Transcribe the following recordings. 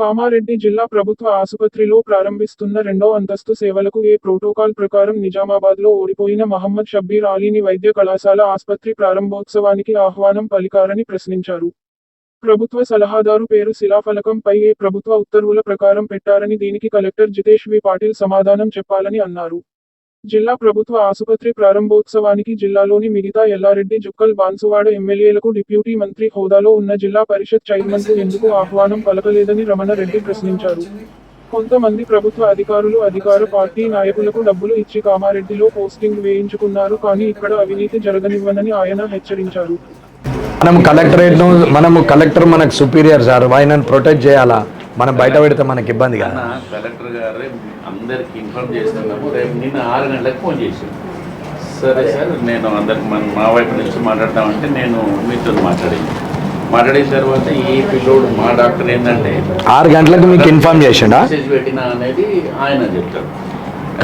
కామారెడ్డి జిల్లా ప్రభుత్వ ఆసుపత్రిలో ప్రారంభిస్తున్న రెండో అంతస్తు సేవలకు ఏ ప్రోటోకాల్ ప్రకారం నిజామాబాద్లో ఓడిపోయిన మహమ్మద్ షబ్బీర్ అలీని వైద్య కళాశాల ఆసుపత్రి ప్రారంభోత్సవానికి ఆహ్వానం పలికారని ప్రశ్నించారు. ప్రభుత్వ సలహాదారు పేరు శిలాఫలకంపై ఏ ప్రభుత్వ ఉత్తర్వుల ప్రకారం పెట్టారని దీనికి కలెక్టర్ జితేష్ వి పాటిల్ సమాధానం చెప్పాలని అన్నారు. జిల్లా ప్రభుత్వ ఆసుపత్రి ప్రారంభోత్సవానికి జిల్లాలోని మిగతా ఎల్లారెడ్డి జుక్కల్ బాన్సువాడ ఎమ్మెల్యేలకు డిప్యూటీ మంత్రి హోదాలో ఉన్న జిల్లా పరిషత్ చైర్మన్కు ఎందుకు ఆహ్వానం పలకలేదని రమణరెడ్డి ప్రశ్నించారు. కొంతమంది ప్రభుత్వ అధికారులు అధికార పార్టీ నాయకులకు డబ్బులు ఇచ్చి కామారెడ్డిలో పోస్టింగ్ వేయించుకున్నారు కానీ ఇక్కడ అవినీతి జరగనివ్వనని ఆయన హెచ్చరించారు. మనం కలెక్టరేట్ను మనము కలెక్టర్ మనకు సుపీరియర్ సార్ ఆయనను ప్రొటెక్ట్ చేయాలా? మనం బయట పెడితే మనకి ఇబ్బంది కదా. కలెక్టర్ గారు అందరికి ఇన్ఫార్మ్ చేస్తున్నాము రేపు నిన్న ఆరు గంటలకు ఫోన్ చేశాను సరే సార్ నేను అందరికి మన మా వైపు నుంచి మాట్లాడతామంటే నేను మీతో మాట్లాడింది. మాట్లాడిన తర్వాత ఈ పిల్లోడు మా డాక్టర్ ఏంటంటే ఆరు గంటలకు మీకు ఇన్ఫార్మ్ చేసిండా? మెసేజ్ పెట్టినా అనేది ఆయన చెప్తాడు.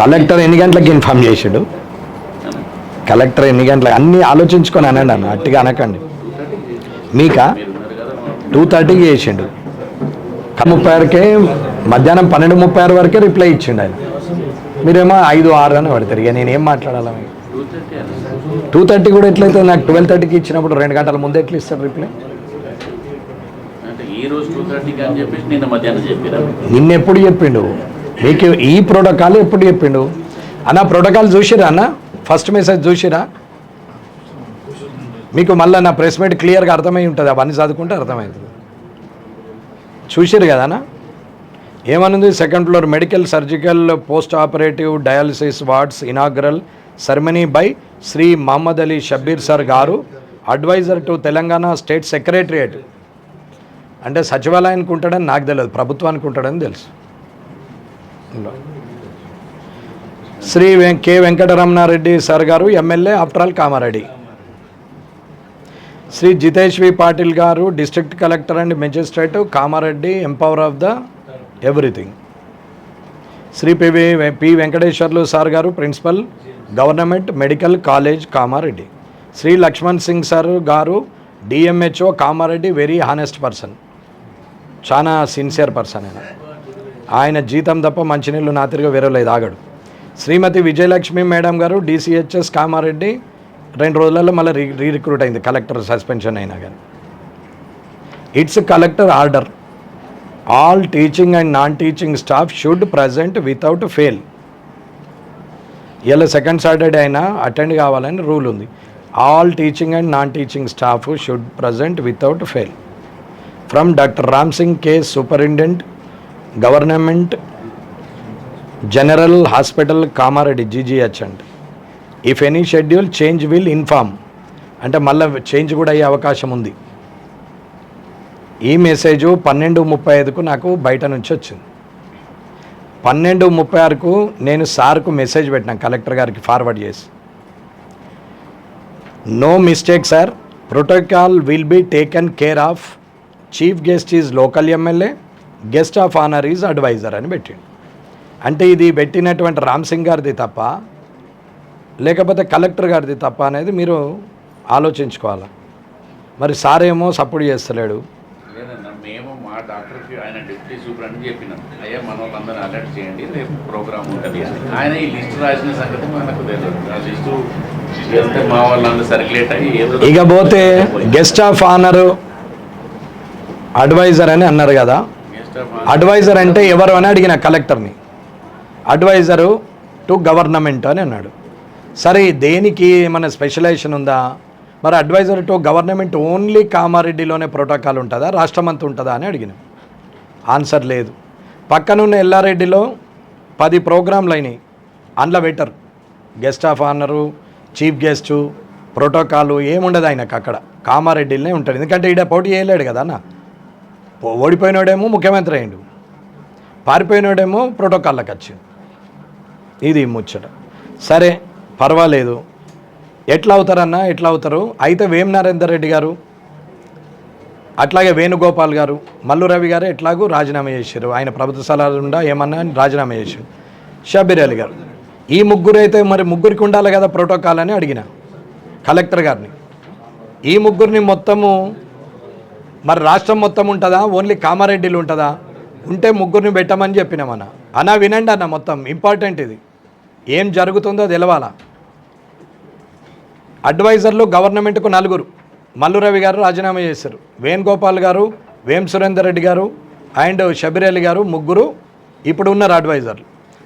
కలెక్టర్ ఎన్ని గంటలకు ఇన్ఫార్మ్ చేసిండు? కలెక్టర్ ఎన్ని గంటలకు? అన్నీ ఆలోచించుకొని అనండి అన్న అట్టిగా అనకండి. మీకా? టూ థర్టీకి చేసిండు. ముప్పై ఆరుకే మధ్యాహ్నం పన్నెండు ముప్పై ఆరు వరకే రిప్లై ఇచ్చిండు ఆయన. మీరేమో ఐదు ఆరు అని పడతారు. ఇక నేను ఏం మాట్లాడాలి మీకు? 2:30 అన్న. టూ థర్టీ కూడా ఎట్లయితే నాకు ట్వెల్వ్ థర్టీకి ఇచ్చినప్పుడు రెండు గంటల ముందే ఎట్లా ఇస్తాడు రిప్లై? నిన్న ఎప్పుడు చెప్పిండు? మీకు ఈ ప్రోటోకాల్ ఎప్పుడు చెప్పిండు? అన్న ప్రోటోకాల్ చూసిరా అన్న? ఫస్ట్ మెసేజ్ చూసిరా? మీకు మళ్ళీ నా ప్రెస్ మీట్ క్లియర్గా అర్థమై ఉంటుంది. అవన్నీ చదువుకుంటే అర్థమవుతుంది. చూసిరు కదనా ఏమనుంది? Second floor medical surgical post operative dialysis wards inaugural ceremony by Shri Mohammed Ali Shabbir sir garu advisor to Telangana state secretariat అంటే సచివాలయానికి ఉంటాడని నాకు తెలియదు ప్రభుత్వానికి ఉంటాడని తెలుసు. శ్రీ వెం కె వెంకటరమణారెడ్డి సార్ గారు MLA after all Kamareddy. Shri Jitesh V Patil గారు district collector and magistrate Kamareddy empower of the everything. Shri PV P Venkateswarlu sir గారు principal government medical college Kamareddy. Shri Laxman Singh sir garu DMHO Kamareddy very honest person. చాలా sincere person ఆయన. ఆయన జీతం తప్ప మంచినీళ్ళు నా తిరిగి వేరేలేదు ఆగడు. శ్రీమతి విజయలక్ష్మి మేడం గారు డిసిహెచ్ఎస్ కామారెడ్డి రెండు రోజులలో మళ్ళీ రీ రిక్రూట్ అయింది కలెక్టర్ సస్పెన్షన్ అయినా కానీ. It's collector order. All teaching and non teaching staff should present without fail. ఇలా సెకండ్ సాటర్డే అయినా అటెండ్ కావాలని రూల్ ఉంది. All teaching and non teaching staff should present without fail. From doctor Ram Singh K superintendent government general hospital Kamareddy GGH and. If any schedule change will inform అంటే మళ్ళీ change కూడా అయ్యే అవకాశం ఉంది. ఈ message పన్నెండు ముప్పై ఐదుకు నాకు బయట నుంచి వచ్చింది. పన్నెండు ముప్పై ఆరుకు నేను సార్కు మెసేజ్ పెట్టినాను కలెక్టర్ గారికి ఫార్వర్డ్ చేసి. No mistake sir protocol will be taken care of chief guest is local MLA guest of honour is advisor అని పెట్టిండు. అంటే ఇది పెట్టినటువంటి రామ్ సింగ్ గారిది తప్ప లేకపోతే కలెక్టర్ గారిది తప్ప అనేది మీరు ఆలోచించుకోవాలి? మరి సార్ ఏమో సపోర్ట్ చేస్తలేడు. లేదన్న మేము మా డాక్టర్కి ఆయన డిప్యూటీ సూపరింటెండెంట్ చెప్పినాం. అయ్యా మన వాళ్ళందరూ అలర్ట్ చేయండి రేపు ప్రోగ్రామ్ ఉంటుంది అని. ఆయన ఈ లిస్ట్ రాసిన సంగతి మనకు తెలియదు. ఆ లిస్టు వెళ్తే మా వాళ్ళందరూ సర్క్యులేట్ అయ్యి ఏదో ఇక పోతే గెస్ట్ ఆఫ్ ఆనర్ అడ్వైజర్ అని అన్నారు కదా. అడ్వైజర్ అంటే ఎవరు అని అడిగిన కలెక్టర్ని. అడ్వైజరు టు గవర్నమెంట్ అని అన్నాడు. సరే దేనికి ఏమైనా స్పెషలైజేషన్ ఉందా? మరి అడ్వైజర్ టు గవర్నమెంట్ ఓన్లీ కామారెడ్డిలోనే ప్రోటోకాల్ ఉంటుందా? రాష్ట్రం అంతా ఉంటుందా అని అడిగినాం. ఆన్సర్ లేదు. పక్కనున్న ఎల్లారెడ్డిలో పది ప్రోగ్రాంలు అయినాయి. అందులో better guest of honour chief guest protocol ఏముండదు ఆయనకు అక్కడ. కామారెడ్డిలోనే ఉంటాడు ఎందుకంటే ఈడ పోటీ చేయలేడు కదా అన్న. ఓడిపోయినోడేమో ముఖ్యమంత్రి అయిండు పారిపోయినోడేమో ప్రోటోకాల్లోకి ఖర్చు ఇది ముచ్చట. సరే పర్వాలేదు. ఎట్లా అవుతారన్నా ఎట్లా అవుతారు అయితే వేం నరేందర్ రెడ్డి గారు అట్లాగే వేణుగోపాల్ గారు మల్లు రవి గారు ఎట్లాగూ రాజీనామా చేశారు. ఆయన ప్రభుత్వ సలహా ఏమన్నా అని రాజీనామా చేశారు. షబీర్ అలీ గారు. ఈ ముగ్గురు అయితే మరి ముగ్గురికి ఉండాలి కదా ప్రోటోకాల్ అని అడిగిన కలెక్టర్ గారిని. ఈ ముగ్గురిని మొత్తము మరి రాష్ట్రం మొత్తం ఉంటుందా? ఓన్లీ కామారెడ్డిలు ఉంటుందా? ఉంటే ముగ్గురిని పెట్టమని చెప్పినామన్న అన్న వినండి అన్న మొత్తం. ఇంపార్టెంట్ ఇది. ఏం జరుగుతుందో తెలవాలా? అడ్వైజర్లు గవర్నమెంట్కు నలుగురు. మల్లు రవి గారు రాజీనామా చేశారు. వేణుగోపాల్ గారు వేం సురేందర్ రెడ్డి గారు అండ్ షబిరేలి గారు ముగ్గురు ఇప్పుడు ఉన్నారు అడ్వైజర్లు.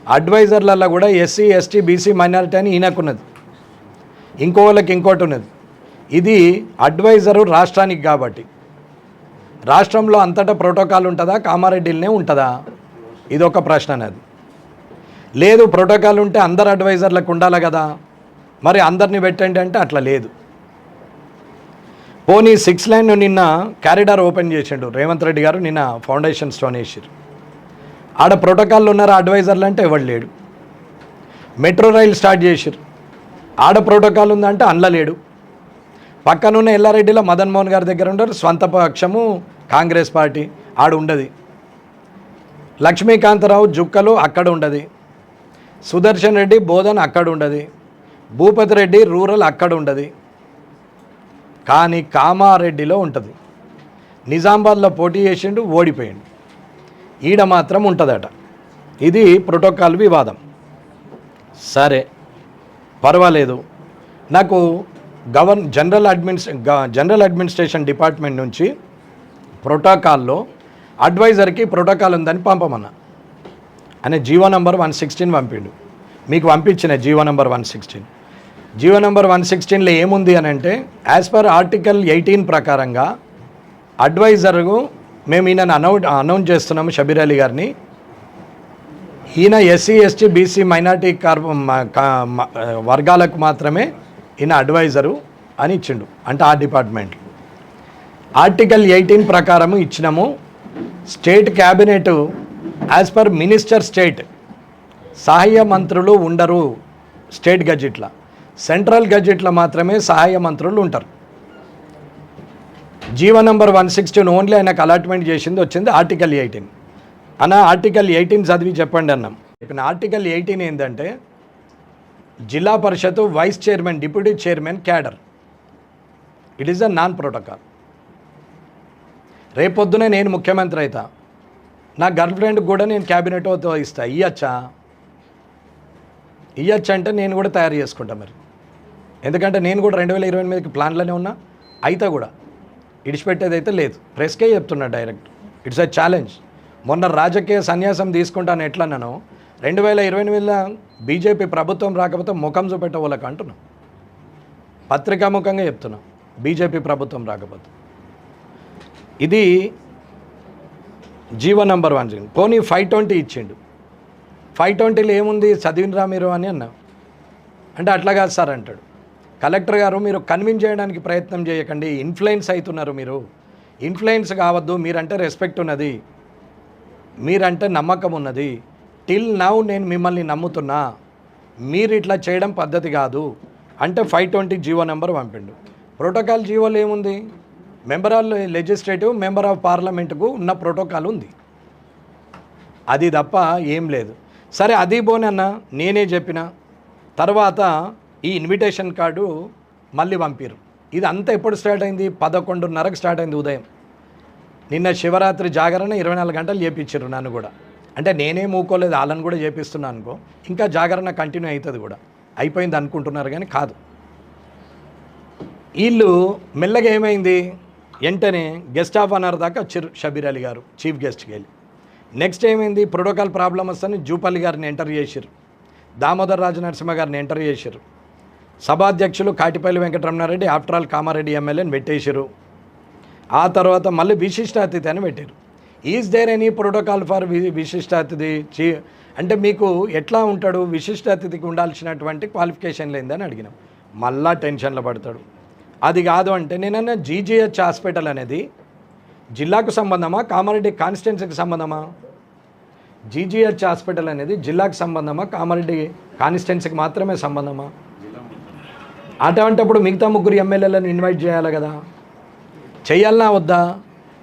అడ్వైజర్లలో కూడా ఎస్సీ ఎస్టీ బీసీ మైనారిటీ అని ఈయనకున్నది. ఇంకో వాళ్ళకి ఇంకోటి ఉన్నది ఇది అడ్వైజరు రాష్ట్రానికి కాబట్టి. రాష్ట్రంలో అంతటా ప్రోటోకాల్ ఉంటుందా? కామారెడ్డిలోనే ఉంటుందా? ఇది ఒక ప్రశ్న అనేది. లేదు ప్రోటోకాల్ ఉంటే అందరు అడ్వైజర్లకు ఉండాలి కదా? మరి అందరిని పెట్టండి అంటే అట్లా లేదు. పోనీ సిక్స్ లైన్ నిన్న క్యారిడార్ ఓపెన్ చేసిండు. రేవంత్ రెడ్డి గారు నిన్న ఫౌండేషన్ స్టోన్ వేసారు ఆడ ప్రోటోకాల్లో ఉన్నారు అడ్వైజర్లు అంటే ఎవడు లేడు. మెట్రో రైలు స్టార్ట్ చేసారు ఆడ ప్రోటోకాల్ ఉందంటే అందులో లేడు. పక్కనున్న ఎల్లారెడ్డిలో మదన్ మోహన్ గారి దగ్గర ఉండరు స్వంత పక్షము కాంగ్రెస్ పార్టీ ఆడ ఉండదు. లక్ష్మీకాంతరావు జుక్కలు అక్కడ ఉండదు. సుదర్శన్ రెడ్డి బోధన్ అక్కడ ఉండదు. భూపతి రెడ్డి రూరల్ అక్కడ ఉండదు. కానీ కామారెడ్డిలో ఉంటుంది. నిజామాబాద్లో పోటీ చేసిండు ఓడిపోయిండు. ఈడ మాత్రం ఉంటుందట. ఇది ప్రోటోకాల్ వివాదం. సరే పర్వాలేదు. నాకు గవర్న జనరల్ అడ్మినిస్ జనరల్ అడ్మినిస్ట్రేషన్ డిపార్ట్మెంట్ నుంచి ప్రోటోకాల్లో అడ్వైజర్కి ప్రోటోకాల్ ఉందని పంపమన్నా. అనే జీవో నంబర్ వన్ సిక్స్టీన్ పంపిండు. మీకు పంపించిన GO number one sixteen. GO number one సిక్స్టీన్లో ఏముంది అని అంటే యాజ్ పర్ ఆర్టికల్ ఎయిటీన్ ప్రకారంగా అడ్వైజర్కు మేము ఈయనను అనౌ అనౌన్స్ చేస్తున్నాము షబీర్ అలీ గారిని. ఈయన ఎస్సీ ఎస్టీ బీసీ మైనార్టీ కార్ వర్గాలకు మాత్రమే ఈయన అడ్వైజరు అని ఇచ్చిండు అంటే ఆ డిపార్ట్మెంట్ ఆర్టికల్ ఎయిటీన్ ప్రకారము ఇచ్చినాము state cabinet as per minister state సహాయ మంత్రులు ఉండరు స్టేట్ గజెట్ల సెంట్రల్ గడ్జెట్లో మాత్రమే సహాయ మంత్రులు ఉంటారు. GO number one sixteen only ఆయనకు అలాట్మెంట్ చేసింది వచ్చింది ఆర్టికల్ ఎయిటీన్. అన్న ఆర్టికల్ ఎయిటీన్ చదివి చెప్పండి అన్నాం. చెప్పిన ఆర్టికల్ ఎయిటీన్ ఏంటంటే Zilla Parishad vice chairman deputy chairman cadre. It is a non protocol రేపొద్దునే నేను ముఖ్యమంత్రి అవుతా నా గర్ల్ ఫ్రెండ్ కూడా నేను క్యాబినెట్తో ఇస్తా. ఇయ్యచ్చా? ఇయ్యచ్చా అంటే నేను కూడా తయారు చేసుకుంటా మరి. ఎందుకంటే నేను కూడా రెండు వేల ఇరవై ఎనిమిదికి ప్లాన్లోనే ఉన్నా. అయితే కూడా ఇడిచిపెట్టేది అయితే లేదు. ప్రెస్కే చెప్తున్నా డైరెక్ట్. It's a challenge. మొన్న రాజకీయ సన్యాసం తీసుకుంటాను ఎట్లా నేను రెండు వేల ఇరవై ఎనిమిదిలో బీజేపీ ప్రభుత్వం రాకపోతే ముఖం చూపెట్టవాళ్ళకి అంటున్నాం. పత్రికాముఖంగా చెప్తున్నాం బీజేపీ ప్రభుత్వం రాకపోతే. ఇది జీవో నంబర్ వన్ పోనీ ఫైవ్ ట్వంటీ ఇచ్చిండు. ఫైవ్ ట్వంటీలో ఏముంది? చదివినరా మీరు అని అన్నా. అంటే అట్లా కాదు సార్ అంటాడు. కలెక్టర్ గారు మీరు కన్విన్స్ చేయడానికి ప్రయత్నం చేయకండి. ఇన్ఫ్లుయెన్స్ అవుతున్నారు మీరు. ఇన్ఫ్లుయెన్స్ కావద్దు మీరంటే రెస్పెక్ట్ ఉన్నది. మీరంటే నమ్మకం ఉన్నది. టిల్ నౌ నేను మిమ్మల్ని నమ్ముతున్నా. మీరు ఇట్లా చేయడం పద్ధతి కాదు. అంటే ఫైవ్ ట్వంటీ జీవో నెంబర్ పంపిండు. ప్రోటోకాల్ జీవోలు ఏముంది? Member of legislative member of పార్లమెంట్కు ఉన్న ప్రోటోకాల్ ఉంది. అది తప్ప ఏం లేదు. సరే అది పోనన్నా నేనే చెప్పిన. తర్వాత ఈ ఇన్విటేషన్ కార్డు మళ్ళీ పంపిరు. ఇది అంతా ఎప్పుడు స్టార్ట్ అయింది? పదకొండున్నరకు స్టార్ట్ అయింది ఉదయం. నిన్న శివరాత్రి జాగరణ ఇరవై నాలుగు గంటలు చేపించారు నన్ను కూడా. అంటే నేనే మూకోలేదు వాళ్ళని కూడా చేపిస్తున్నాను అనుకో. ఇంకా జాగరణ కంటిన్యూ అవుతుంది కూడా. అయిపోయింది అనుకుంటున్నారు కానీ కాదు. వీళ్ళు మెల్లగా ఏమైంది? వెంటనే గెస్ట్ ఆఫ్ ఆనర్ దాకా వచ్చారు షబీర్ అలీ గారు చీఫ్ గెస్ట్కి వెళ్ళి. నెక్స్ట్ ఏమైంది? ప్రోటోకాల్ ప్రాబ్లం వస్తని జూపల్లి గారిని ఎంటర్ చేశారు దామోదర్ రాజు నరసింహ గారిని ఎంటర్ చేశారు సభాధ్యక్షులు కాటిపల్లి వెంకటరమణారెడ్డి ఆఫ్టర్ ఆల్ కామారెడ్డి ఎమ్మెల్యేని పెట్టేశారు. ఆ తర్వాత మళ్ళీ విశిష్ట అతిథి అని పెట్టారు. Is there any protocol for విశిష్ట అతిథి చీ అంటే మీకు ఎట్లా ఉంటాడు? విశిష్ట అతిథికి ఉండాల్సినటువంటి క్వాలిఫికేషన్ లేదని అడిగినాం. మళ్ళా టెన్షన్లో పడతాడు. అది కాదు అంటే నేనన్నా జీజీహెచ్ హాస్పిటల్ అనేది జిల్లాకు సంబంధమా? కామారెడ్డి కాన్స్టిట్యున్సీకి సంబంధమా? జీజీహెచ్ హాస్పిటల్ అనేది జిల్లాకు సంబంధమా? కామారెడ్డి కాన్స్టిట్యున్సీకి మాత్రమే సంబంధమా? అటువంటిప్పుడు మిగతా ముగ్గురు ఎమ్మెల్యేలను ఇన్వైట్ చేయాలి కదా. చేయాలనా వద్దా?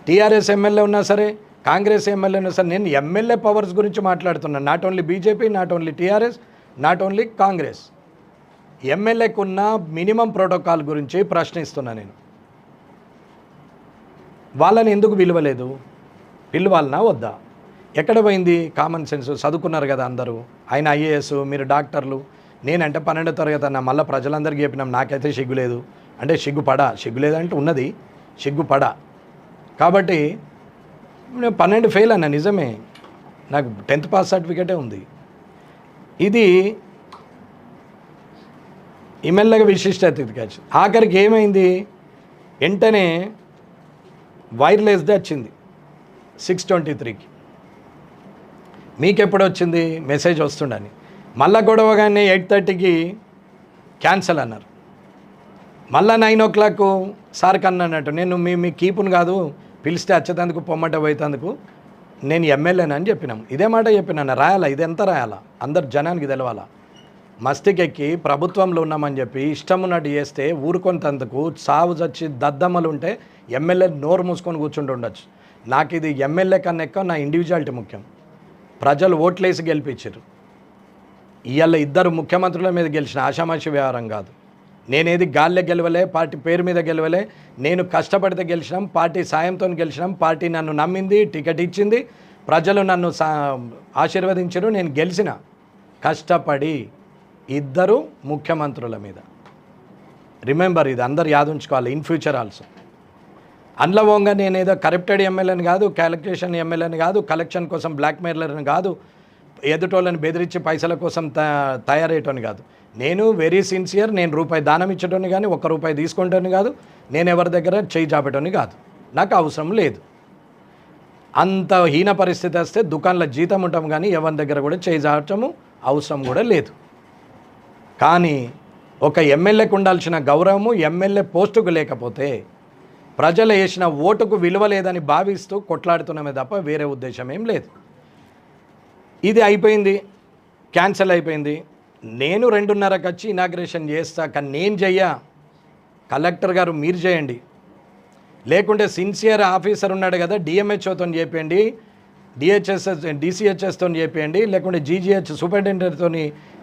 టీఆర్ఎస్ ఎమ్మెల్యే ఉన్నా సరే కాంగ్రెస్ ఎమ్మెల్యే ఉన్నా సరే నేను ఎమ్మెల్యే పవర్స్ గురించి మాట్లాడుతున్నాను not only BJP not only TRS not only Congress ఎమ్మెల్యేకు ఉన్న మినిమం ప్రోటోకాల్ గురించి ప్రశ్నిస్తున్నా నేను. వాళ్ళని ఎందుకు పిలవలేదు? పిలవాలనా వద్దా? ఎక్కడ పోయింది? కామన్ సెన్స్ చదువుకున్నారు కదా అందరూ. ఆయన ఐఏఎస్ మీరు డాక్టర్లు నేనంటే పన్నెండో తరగతి అన్న మళ్ళీ ప్రజలందరికీ చెప్పినాం నాకైతే సిగ్గు లేదు. అంటే సిగ్గు పడ. సిగ్గు లేదంటే ఉన్నది. సిగ్గు పడ. కాబట్టి నేను పన్నెండు ఫెయిల్ అన్న నిజమే. నాకు టెన్త్ పాస్ సర్టిఫికేటే ఉంది. ఇది ఇమెల్లగా విశిష్టత ఎత్తుకొచ్చు ఆఖరికి ఏమైంది? వెంటనే వైర్లెస్దే వచ్చింది. సిక్స్ ట్వంటీ త్రీకి. మీకు ఎప్పుడు వచ్చింది మెసేజ్ వస్తుండని. మళ్ళా గొడవగానే ఎయిట్ థర్టీకి క్యాన్సల్ అన్నారు. మళ్ళా నైన్ ఓ క్లాక్ సార్ కన్నట్టు నేను మీ మీ కీపును కాదు పిలిస్తే వచ్చేటందుకు పొమ్మట పోయేందుకు నేను ఎమ్మెల్యేనని చెప్పినాం ఇదే మాట చెప్పినాను రాయాలా? ఇది ఎంత రాయాలా? అందరు జనానికి తెలవాలా? మస్తికెక్కి ప్రభుత్వంలో ఉన్నామని చెప్పి ఇష్టం ఉన్నట్టు చేస్తే ఊరుకొంతందుకు సావు చచ్చి దద్దమ్మలు ఉంటే ఎమ్మెల్యే నోరు మూసుకొని కూర్చుంటూ ఉండొచ్చు. నాకు ఇది ఎమ్మెల్యే కన్నా ఎక్కువ నా ఇండివిజువాలిటీ ముఖ్యం. ప్రజలు ఓట్లేసి గెలిపించారు. ఇవాళ ఇద్దరు ముఖ్యమంత్రుల మీద గెలిచిన ఆషామాషి వ్యవహారం కాదు. నేనేది గాల్లే గెలవలే పార్టీ పేరు మీద గెలవలే నేను కష్టపడితే గెలిచినాం పార్టీ సాయంతో గెలిచినాం పార్టీ నన్ను నమ్మింది టికెట్ ఇచ్చింది ప్రజలు నన్ను సా ఆశీర్వదించారు నేను గెలిచిన. కష్టపడి ఇద్దరు ముఖ్యమంత్రుల మీద. రిమెంబర్ ఇది అందరు యాదుంచుకోవాలి ఇన్ ఫ్యూచర్ ఆల్సో అందులో పోగా నేనేదో కరప్టెడ్ ఎమ్మెల్యేని కాదు క్యాలిక్యులేషన్ ఎమ్మెల్యేని కాదు కలెక్షన్ కోసం బ్లాక్మెయిలర్ని కాదు ఎదుటోళ్ళని బెదిరించి పైసల కోసం త తయారయ్యేటోని కాదు. నేను వెరీ సిన్సియర్ నేను రూపాయి దానం ఇచ్చేటోని కానీ ఒక్క రూపాయి తీసుకుంటోని కాదు. నేను ఎవరి దగ్గర చేయి చాపేటోని కాదు. నాకు అవసరం లేదు. అంత హీన పరిస్థితి వస్తే దుకాణంలో జీతం ఉంటాం కానీ ఎవరి దగ్గర కూడా చేయి చాపటము అవసరం కూడా లేదు. కానీ ఒక ఎమ్మెల్యేకు ఉండాల్సిన గౌరవము ఎమ్మెల్యే పోస్టుకు లేకపోతే ప్రజలు వేసిన ఓటుకు విలువ లేదని భావిస్తూ కొట్లాడుతున్నామే తప్ప వేరే ఉద్దేశం ఏం లేదు. ఇది అయిపోయింది. క్యాన్సిల్ అయిపోయింది. నేను రెండున్నరకు వచ్చి ఇనాగ్రేషన్ చేస్తా కానీ నేను చెయ్యా. కలెక్టర్ గారు మీరు చేయండి. లేకుంటే సిన్సియర్ ఆఫీసర్ ఉన్నాడు కదా డిఎంహెచ్ఓతో చేయండి డిహెచ్ఎస్ఎస్ డిసిహెచ్ఎస్తో చేపియండి లేకుంటే జీజీహెచ్ సూపరింటెండెంట్తో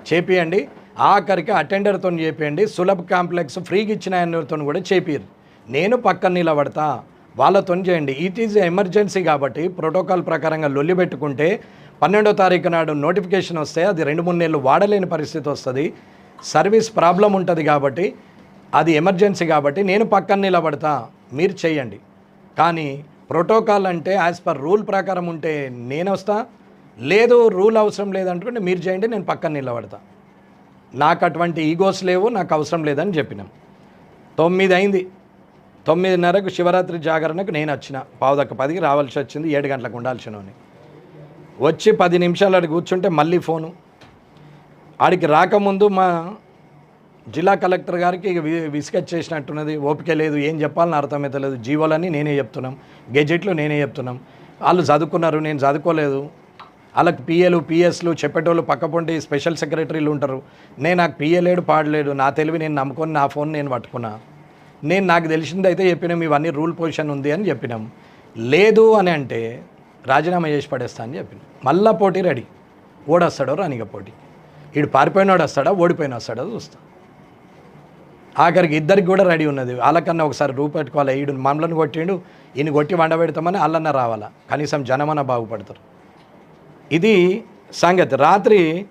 చేపియండి ఆఖరికి అటెండర్తో చేపియండి సులభ్ కాంప్లెక్స్ ఫ్రీగా ఇచ్చిన ఆయనతో కూడా చేపియరు నేను పక్కన నిలబడతా వాళ్ళతో చేయండి. ఇట్ ఈజ్ ఎమర్జెన్సీ కాబట్టి ప్రోటోకాల్ ప్రకారంగా లొల్లి పెట్టుకుంటే పన్నెండో తారీఖు నాడు నోటిఫికేషన్ వస్తే అది రెండు మూడు నెలలు వాడలేని పరిస్థితి వస్తుంది. సర్వీస్ ప్రాబ్లం ఉంటుంది కాబట్టి అది ఎమర్జెన్సీ కాబట్టి నేను పక్కన నిలబడతా మీరు చేయండి కానీ ప్రోటోకాల్ అంటే యాజ్ పర్ రూల్ ప్రకారం ఉంటే నేను వస్తా లేదు రూల్ అవసరం లేదనుకుంటే మీరు చేయండి నేను పక్కన నిలబడతా. నాకు అటువంటి ఈగోస్ లేవు నాకు అవసరం లేదని చెప్పినాం. తొమ్మిది అయింది. తొమ్మిదిన్నరకు శివరాత్రి జాగరణకు నేను వచ్చిన. పావుదక్క పదికి రావాల్సి వచ్చింది ఏడు గంటలకు ఉండాల్సినని. వచ్చి పది నిమిషాలు అడిగి కూర్చుంటే మళ్ళీ ఫోను. ఆడికి రాకముందు మా జిల్లా కలెక్టర్ గారికి ఇక వి- ఓపిక లేదు ఏం చెప్పాలని అర్థమవుతలేదు జీవోలని నేనే చెప్తున్నాం గెజెట్లు నేనే చెప్తున్నాం. వాళ్ళు చదువుకున్నారు నేను చదువుకోలేదు. వాళ్ళకి పిఏలు పిఎస్లు చెప్పేటోళ్ళు పక్కపొంటి స్పెషల్ సెక్రటరీలు ఉంటారు. నేను నాకు పిఏ లేడు పాడలేడు నా తెలివి నేను నమ్ముకొని నా ఫోన్ నేను పట్టుకున్నా. నేను నాకు తెలిసింది అయితే చెప్పినాం ఇవన్నీ రూల్ పొజిషన్ ఉంది అని చెప్పినాం. లేదు అని అంటే రాజీనామా చేసి పడేస్తా అని చెప్పినాం. మళ్ళా పోటీ రెడీ. ఓడొస్తాడో రానిక పోటీ. వీడు పారిపోయినాడు వస్తాడా ఓడిపోయిన వస్తాడో చూస్తా. ఆఖరికి ఇద్దరికి కూడా రెడీ ఉన్నది. వాళ్ళకన్నా ఒకసారి రూపెట్టుకోవాలి ఈడు మమ్మల్ని కొట్టిండు ఈయన కొట్టి వండబెడతామని వాళ్ళన్న రావాలా. కనీసం జనమన బాగుపడతారు. ఇది సంగతి. రాత్రి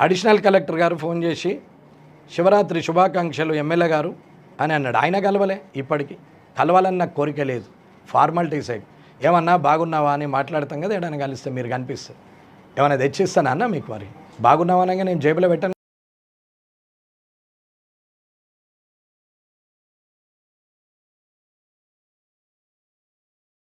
అడిషనల్ కలెక్టర్ గారు ఫోన్ చేసి శివరాత్రి శుభాకాంక్షలు ఎమ్మెల్యే గారు అని అన్నాడు. ఆయన కలవలే ఇప్పటికీ. కలవాలన్న నాకు కోరిక లేదు. ఫార్మాలిటీస్ ఏమన్నా బాగున్నావా అని మాట్లాడతాం కదా ఏడైనా కలిస్తే మీరు కనిపిస్తే. ఏమైనా తెచ్చిస్తానా అన్న మీకు మరి? బాగున్నావా అనగా నేను జేబులో పెట్టాను.